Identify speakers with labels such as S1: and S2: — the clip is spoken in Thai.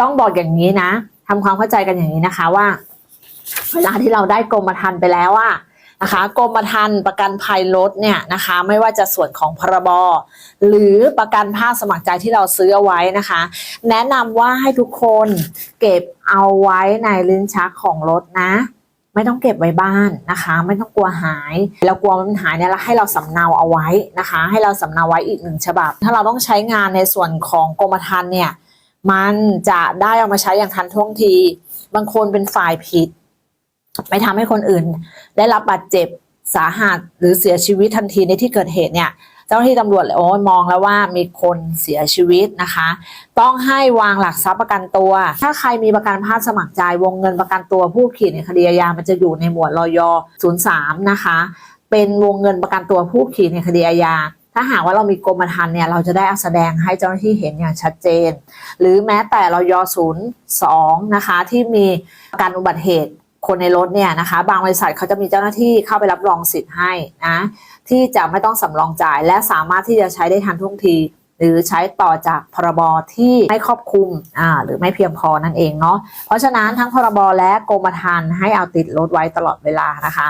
S1: ต้องบอกอย่างนี้นะทำความเข้าใจกันอย่างนี้นะคะว่า เวลาที่เราได้กรมธรรม์ไปแล้วอะนะคะกรมธรรม์ประกันภัยรถเนี่ยนะคะไม่ว่าจะส่วนของพรบหรือประกันภาคสมัครใจที่เราซื้อเอาไว้นะคะ แนะนำว่าให้ทุกคนเก็บเอาไว้ในลิ้นชักของรถนะไม่ต้องเก็บไว้บ้านนะคะ ไม่ต้องกลัวหายเรากลัวมันหายเนี่ยเราให้เราสำเนาเอาไว้นะคะ ให้เราสำเนาไว้อีกหนึ่งฉบับ ถ้าเราต้องใช้งานในส่วนของกรมธรรม์เนี่ย มันจะได้เอามาใช้อย่างทันท่วงที บางคนเป็นฝ่ายผิด ไปทำให้คนอื่น ได้รับบาดเจ็บสาหัสหรือเสียชีวิตทันทีในที่เกิดเหตุเนี่ยเจ้าหน้าที่ตำรวจโอ้ยมองแล้วว่ามีคนเสียชีวิตนะคะ ต้องให้วางหลักทรัพย์ประกันตัว ถ้าใครมีประกันภาคสมัครใจวงเงินประกันตัวผู้ขีดในคดีอาญามันจะอยู่ในหมวดรอย03นะคะ เป็นวงเงินประกันตัวผู้ขีดในคดีอาญา ถ้าหากว่าเรามีกรมธรรม์เนี่ยเราจะได้อาแสดงให้เจ้าหน้าที่เห็นอย่างชัดเจน หรือแม้แต่เรอย02นะคะที่มีกันอุบัติเหตุคนในรถเนี่ยนะคะบางบริษัทเขาจะมีเจ้าหน้าที่เข้าไปรับรองสิทธิ์ให้นะที่จะไม่ต้องสำรองจ่าย และสามารถที่จะใช้ได้ทันท่วงที หรือใช้ต่อจากพรบที่ไม่ครอบคลุมอ่าหรือไม่เพียงพอนั่นเองเนาะเพราะฉะนั้นทั้งพรบและกรมธรรม์ให้เอาติดรถไว้ตลอดเวลานะคะ